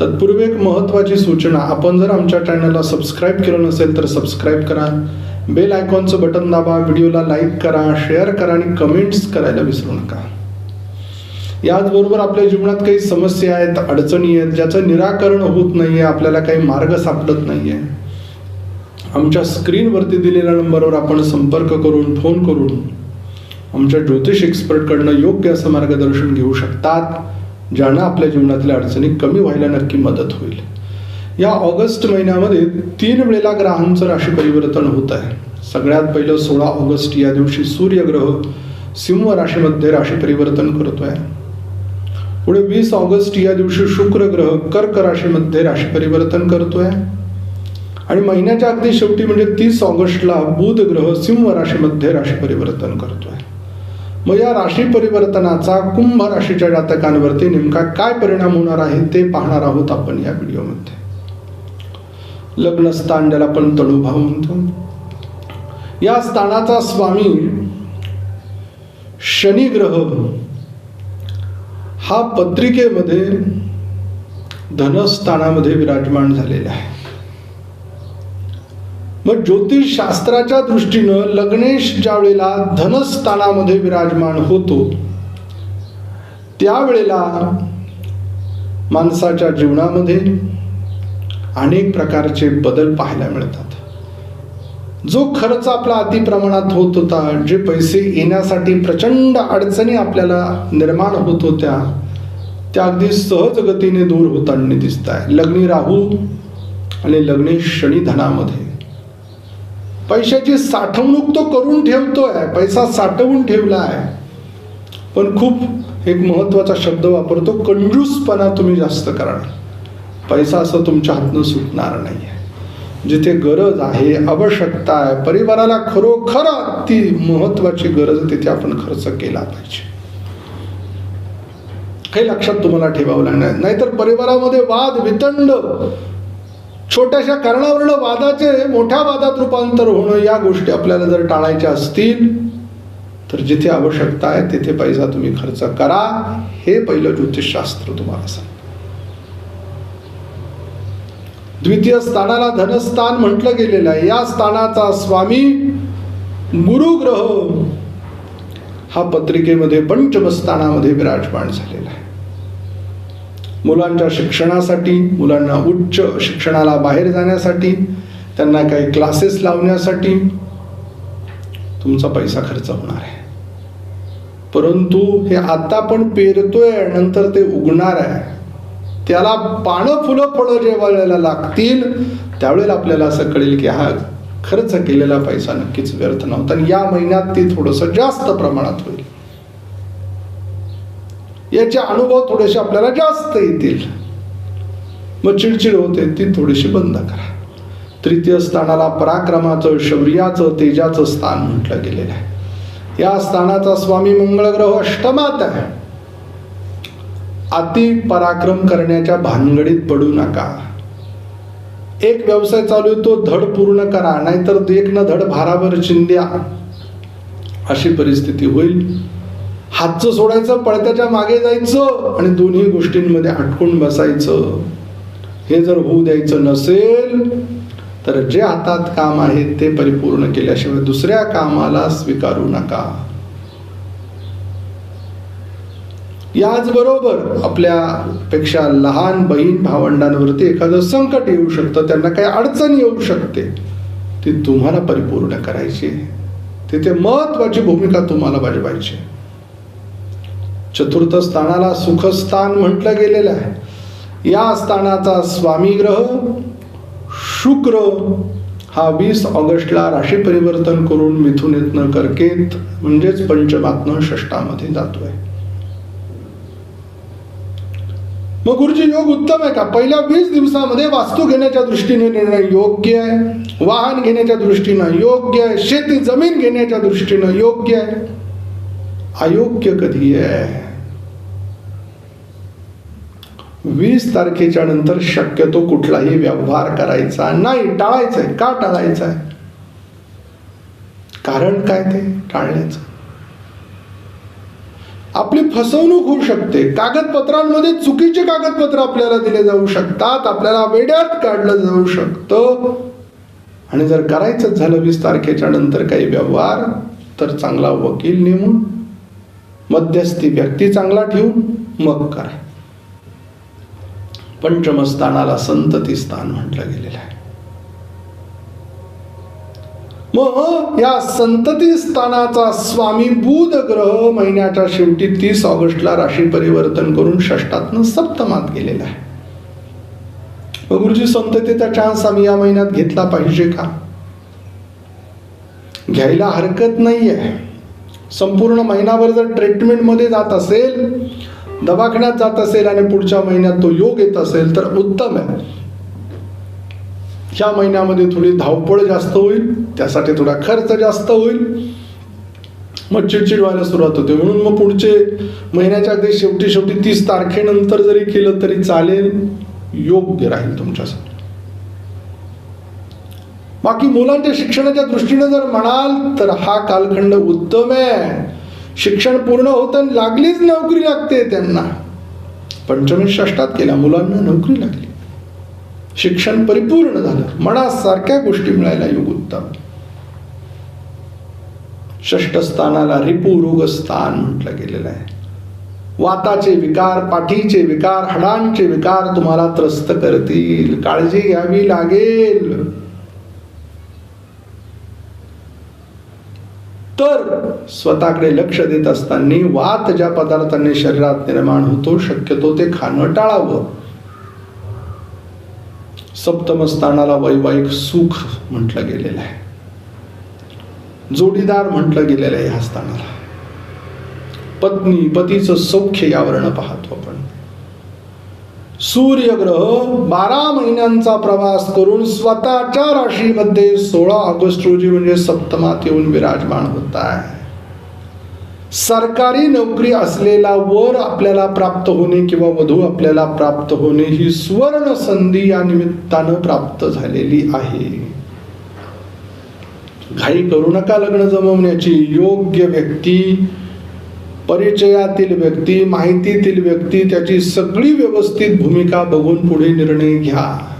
तत्पूर्वी एक महत्त्वाची सूचना आपण जर आमच्या चॅनलला सबस्क्राईब केलं नसेल तर सबस्क्राईब करा. बेल आयकॉनचं बटन दाबा व्हिडिओला लाईक करा शेअर करा आणि कमेंट्स करायला विसरू नका. याचबरोबर आपल्या जीवनात काही समस्या आहेत अडचणी आहेत ज्याचं निराकरण होत नाहीये आपल्याला काही मार्ग सापडत नाहीये. आमच्या स्क्रीनवरती दिलेल्या नंबरवर आपण संपर्क करून फोन करून आमच्या ज्योतिष एक्सपर्टकडनं योग्य असं मार्गदर्शन घेऊ शकतात. ज्यानं आपल्या जीवनातल्या अडचणी कमी व्हायला नक्की मदत होईल. या ऑगस्ट महिन्यामध्ये तीन वेळेला ग्रहांचं राशी परिवर्तन होत आहे. सगळ्यात पहिलं सोळा ऑगस्ट या दिवशी सूर्यग्रह सिंह राशीमध्ये राशी परिवर्तन करतोय. पुढे वीस ऑगस्ट या दिवशी शुक्र ग्रह कर्क राशीमध्ये राशी परिवर्तन करतोय. आणि महिन्याच्या अगदी शेवटी म्हणजे तीस ऑगस्टला बुध ग्रह सिंह राशीमध्ये राशी परिवर्तन करतोय. मग या राशी परिवर्तनाचा कुंभ राशीच्या जातकांवरती नेमका काय परिणाम होणार आहे ते पाहणार आहोत आपण या व्हिडिओमध्ये. लग्न स्थान ज्याला आपण तणुभाव म्हणतो या स्थानाचा स्वामी शनी ग्रह हा पत्रिकेमध्ये धनस्थानामध्ये विराजमान झालेला आहे. मग ज्योतिष शास्त्राच्या दृष्टीनं लग्नेश ज्या वेळेला धनस्थानामध्ये विराजमान होतो त्यावेळेला माणसाच्या जीवनामध्ये अनेक प्रकारचे बदल पाहायला मिळतात. जो खर्च आपला अति प्रमाणात होत होता जे पैसे येण्यासाठी प्रचंड अडचणी आपल्याला निर्माण होत होत्या त्या अगदी सहज गतीने दूर होताना दिसत आहे लग्नी राहू आणि लग्नी शनी धनामध्ये. पैशाची साठवणूक तो करून ठेवतोय पैसा साठवून ठेवला आहे पण खूप एक महत्त्वाचा शब्द वापरतो कंजूसपणा तुम्ही जास्त करा पैसा असं तुमच्या हातनं सुटणार नाही आहे जिथे गरज आहे आवश्यकता आहे परिवाराला खरोखर ती महत्त्वाची गरज तिथे आपण खर्च केला पाहिजे. हे लक्षात तुम्हाला ठेवावं लागणार. नाहीतर परिवारामध्ये वाद वितंड छोट्याशा कर्णावरण वादाचे मोठ्या वादात रूपांतर होणं या गोष्टी आपल्याला जर टाळायच्या असतील तर जिथे आवश्यकता आहे तिथे पैसा तुम्ही खर्च करा. हे पहिलं ज्योतिषशास्त्र तुम्हाला सांग द्वितीय स्थानाला धनस्थान म्हटलं गेलेलं आहे. या स्थानाचा स्वामी गुरुग्रह हा पत्रिकेमध्ये पंचमस्थानामध्ये विराजमान झालेला आहे. मुलांच्या शिक्षणासाठी मुलांना उच्च शिक्षणाला बाहेर जाण्यासाठी त्यांना काही क्लासेस लावण्यासाठी तुमचा पैसा खर्च होणार आहे. परंतु हे आता पण पेरतोय नंतर ते उगणार आहे. त्याला पानं फुलं फळं जेव्हा वेळेला लागतील त्यावेळेला आपल्याला असं कळेल की हा खर्च केलेला पैसा नक्कीच व्यर्थ नव्हता. आणि या महिन्यात ते थोडंसं जास्त प्रमाणात होईल. याचे अनुभव थोडेसे आपल्याला जास्त येतील. मग चिडचिड होते ती थोडीशी बंद करा. तृतीय स्थानाला पराक्रमाचं शौर्याचं तेजाचं स्थान म्हटलं गेलेलं आहे. या स्थानाचा स्वामी मंगळग्रह अष्टमात आहे. अति पराक्रम करण्याच्या भानगडीत पडू नका. एक व्यवसाय चालू आहे तो धड पूर्ण करा नाहीतर एक न धड भारावर चिंद्या अशी परिस्थिती होईल. हातचं सोडायचं पळत्याच्या मागे जायचं आणि दोन्ही गोष्टींमध्ये अटकून बसायचं. हे जर होऊ द्यायचं नसेल तर जे हातात काम आहे ते परिपूर्ण केल्याशिवाय दुसऱ्या कामाला स्वीकारू नका. याचबरोबर आपल्यापेक्षा लहान बहीण भावंडांवरती एखादं संकट येऊ शकतं त्यांना काही अडचण येऊ शकते ती तुम्हाला परिपूर्ण करायची तिथे महत्वाची भूमिका तुम्हाला बजवायची चतुर्थ स्थानाला सुखस्थान म्हटलं गेलेलं आहे. या स्थानाचा स्वामी ग्रह शुक्र हा वीस ऑगस्टला राशी परिवर्तन करून मिथुनेतनं करकेत म्हणजेच पंचमातनं षष्टामध्ये जातोय. मग गुरुजी योग उत्तम आहे का? पहिल्या वीस दिवसामध्ये वास्तू घेण्याच्या दृष्टीने निर्णय योग्य आहे. वाहन घेण्याच्या दृष्टीनं योग्य आहे. शेती जमीन घेण्याच्या दृष्टीनं योग्य आहे. अयोग्य कधी आहे? वीस तारखेच्या नंतर शक्यतो कुठलाही व्यवहार करायचा नाही टाळायचा आहे का टाळायचा आहे कारण काय ते? टाळण्याचं. आपली फसवणूक होऊ शकते. कागदपत्रांमध्ये चुकीचे कागदपत्र आपल्याला दिले जाऊ शकतात आपल्याला वेड्यात काढलं जाऊ शकतं. आणि जर करायचंच झालं वीस तारखेच्या नंतर काही व्यवहार तर चांगला वकील नेमून मध्यस्थी व्यक्ती चांगला ठेवून मग करा पंचमस्थानाला संतती स्थान म्हटलं गेलेलं आहे. मग या संतती स्थानाचा स्वामी बुध ग्रह महिन्याच्या शेवटी तीस ऑगस्टला राशी परिवर्तन करून षष्टातनं सप्तमात गेलेला आहे. मग गुरुजी संततीचा चान्स आम्ही या महिन्यात घेतला पाहिजे का? घ्यायला हरकत नाहीये. संपूर्ण महिनाभर जर ट्रीटमेंटमध्ये जात असेल दवाखान्यात जात असेल आणि पुढच्या महिन्यात तो योग येत असेल तर उत्तम आहे. ह्या महिन्यामध्ये थोडी धावपळ जास्त होईल त्यासाठी थोडा खर्च जास्त होईल. मग चिडचिड व्हायला सुरुवात होते. म्हणून मग पुढचे महिन्याच्या अगदी शेवटी शेवटी तीस तारखेनंतर जरी केलं तरी चालेल योग्य राहील तुमच्यासाठी. बाकी मुलांच्या शिक्षणाच्या दृष्टीने जर म्हणाल तर हा कालखंड उत्तम आहे. शिक्षण पूर्ण होतं लागलीच नोकरी लागते त्यांना. पंचमी षष्टात केल्या मुलांना नोकरी लागली. शिक्षण परिपूर्ण झालं. मनासारख्या गोष्टी मिळायला योग उत्तम. षष्ट स्थानाला रिपुरुग स्थान म्हटलं गेलेलं आहे. वाताचे विकार पाठीचे विकार हाडांचे विकार तुम्हाला त्रस्त करतील. काळजी घ्यावी लागेल. तर स्वतःकडे लक्ष देत असताना वात ज्या पदार्थांनी शरीरात निर्माण होतो शक्यतो ते खाणं टाळावं. सप्तम स्थानाला वैवाहिक सुख म्हटलं गेलेलं आहे. जोडीदार म्हटलं गेलेलं आहे ह्या स्थानाला. पत्नी पतीचं सौख्य यावरनं पाहतो आपण. सूर्यग्रह बारा महिन्यांचा प्रवास करून स्वतःच्या राशीमध्ये सोळा ऑगस्ट रोजी म्हणजे सप्तमात येऊन विराजमान होत आहे. सरकारी नोकरी असलेला वर आपल्याला प्राप्त होणे किंवा वधू आपल्याला प्राप्त होणे ही सुवर्ण संधी या निमित्तानं प्राप्त झालेली आहे. घाई करू नका लग्न जमवण्याची. योग्य व्यक्ती परिचयातील व्यक्ती माहितीतील व्यक्ती त्याची सगळी व्यवस्थित भूमिका बघून पुढे निर्णय घ्या.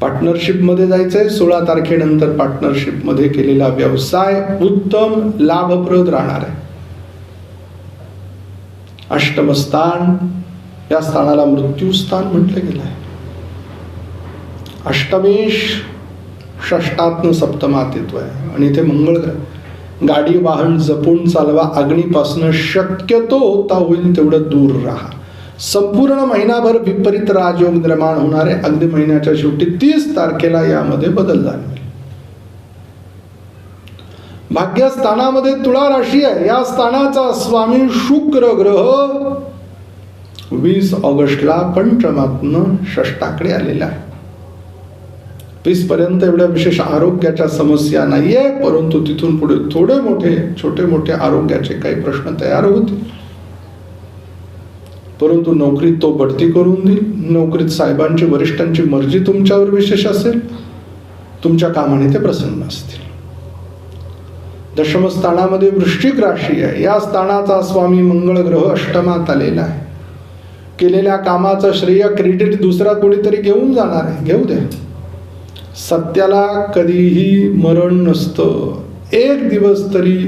पार्टनरशिपमध्ये जायचंय सोळा तारखेनंतर पार्टनरशिपमध्ये केलेला व्यवसाय उत्तम लाभप्रद राहणार आहे. अष्टम स्थान या स्थानाला मृत्यू स्थान म्हटलं गेलं आहे. अष्टमेश षष्टात्न सप्तमात येतोय आहे आणि इथे मंगळ ग्रह गाडी वाहन जपून चालवा. अग्नीपासून शक्यतो होता होईल तेवढं दूर राहा. संपूर्ण महिनाभर विपरीत राजयोग निर्माण होणारे अगदी महिन्याच्या शेवटी तीस तारखेला यामध्ये बदल झाले. भाग्यस्थानामध्ये तुळा राशी आहे. या स्थानाचा स्वामी शुक्र ग्रह वीस ऑगस्टला पंचमातनं षष्टाकडे आलेला आहे. वीस पर्यंत एवढ्या विशेष आरोग्याच्या समस्या नाहीये परंतु तिथून पुढे थोडे मोठे छोटे मोठे आरोग्याचे काही प्रश्न तयार होतील. परंतु नोकरीत तो बढती करून देईल. नोकरीत साहेबांची वरिष्ठांची मर्जी तुमच्यावर विशेष असेल तुमच्या कामाने ते प्रसन्न असतील. दशमस्थानामध्ये वृश्चिक राशी आहे. या स्थानाचा स्वामी मंगळ ग्रह अष्टमात आलेला आहे. केलेल्या कामाचं श्रेय क्रेडिट दुसरा कोणीतरी घेऊन जाणार आहे. घेऊ द्या. सत्याला कधीही मरण नसतं. एक दिवस तरी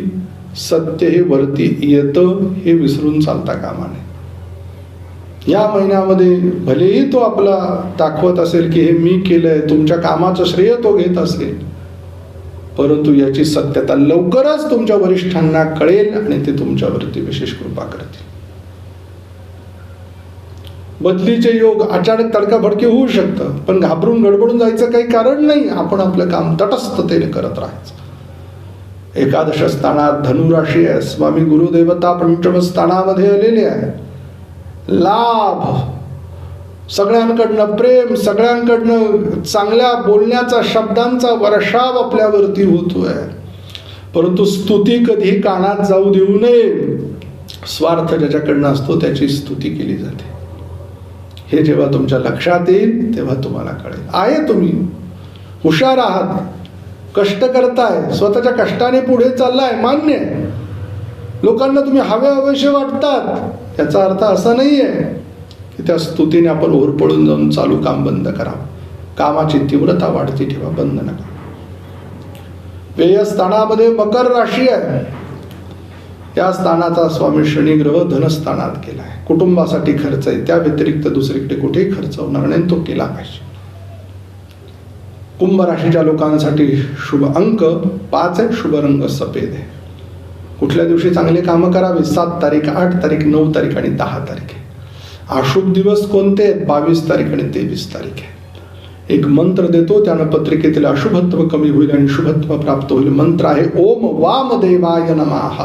सत्य हे वरती येतं हे विसरून चालता कामा नये. या महिन्यामध्ये भलेही तो आपला दाखवत असेल की हे मी केलंय तुमच्या कामाचं श्रेय तो घेत असेल परंतु याची सत्यता लवकरच तुमच्या वरिष्ठांना कळेल आणि ते तुमच्यावरती विशेष कृपा करतील. बदलीचे योग अचानक तडकाफडकी होऊ शकतं. पण घाबरून गडबडून जायचं काही कारण नाही. आपण आपलं काम तटस्थतेने करत राहायचं. एकादश स्थानात धनुराशी आहे. स्वामी गुरुदेवता पंचम स्थानामध्ये आलेले आहे. लाभ. सगळ्यांकडनं प्रेम सगळ्यांकडनं चांगल्या बोलण्याचा शब्दांचा वर्षाव आपल्यावरती होतोय. परंतु स्तुती कधी कानात जाऊ देऊ नये. स्वार्थ ज्याच्याकडनं असतो त्याची स्तुती केली जाते. हे जेव्हा तुमच्या लक्षात येईल तेव्हा तुम्हाला कळेल. आहे तुम्ही. हुशार आहात. कष्ट करताय. स्वतःच्या कष्टाने पुढे चाललाय. मान्य आहे. लोकांना तुम्ही हवे हवेशे वाटतात. त्याचा अर्थ असा नाही आहे की त्या स्तुतीने आपण ओरपळून जाऊन चालू काम बंद करावं. कामाची तीव्रता वाढती ठेवा बंद नका. व्ययस्थानामध्ये मकर राशी आहे. या स्थानाचा स्वामी शनिग्रह धनस्थानात केला आहे कुटुंबासाठी खर्च आहे. त्या व्यतिरिक्त दुसरीकडे कुठेही खर्च होणार नाही. तो केला पाहिजे. कुंभ राशीच्या लोकांसाठी शुभ अंक पाच आहे शुभ रंग सफेद आहे. कुठल्या दिवशी चांगले कामं करावे? सात तारीख आठ तारीख नऊ तारीख आणि दहा तारीख आहे. अशुभ दिवस कोणते आहेत? बावीस तारीख आणि तेवीस तारीख आहे. एक मंत्र देतो. त्यानं पत्रिकेतील अशुभत्व कमी होईल आणि शुभत्व प्राप्त होईल. मंत्र आहे ओम वामदेवाय नमः.